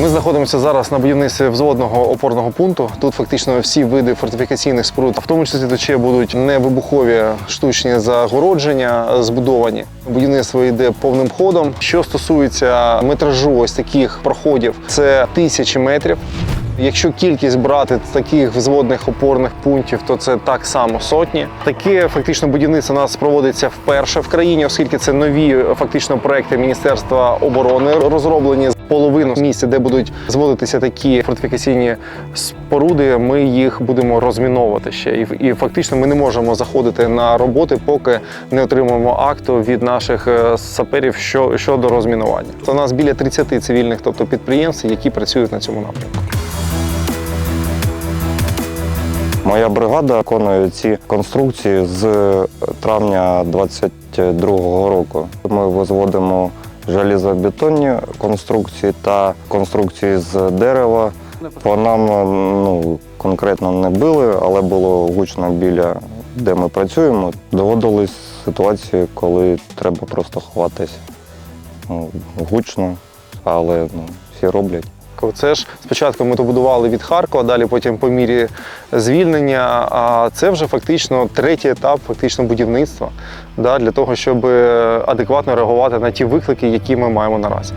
Ми знаходимося зараз на будівництві взводного опорного пункту. Тут фактично всі види фортифікаційних споруд, в тому числі тече, будуть будуть невибухові штучні загородження збудовані. Будівництво йде повним ходом. Що стосується метражу ось таких проходів, це тисячі метрів. Якщо кількість брати таких взводних опорних пунктів, то це так само сотні. Таке фактично будівництво у нас проводиться вперше в країні, оскільки це нові фактично проекти Міністерства оборони розроблені. Половину місця, де будуть зводитися такі фортифікаційні споруди, ми їх будемо розміновувати ще. І, і фактично ми не можемо заходити на роботи, поки не отримаємо акту від наших е, саперів щодо розмінування. У нас біля 30 цивільних, тобто підприємств, які працюють на цьому напрямку. Моя бригада виконує ці конструкції з травня 22-го року. Ми возводимо железобетонні конструкції та конструкції з дерева. По нам ну, конкретно не били, але було гучно біля де ми працюємо. Доводились ситуації, коли треба просто ховатись. Ну, гучно, але ну, всі роблять. Це ж спочатку ми то будували від Харкова, далі потім по мірі звільнення. А це вже фактично третій етап фактично будівництва да, для того, щоб адекватно реагувати на ті виклики, які ми маємо наразі.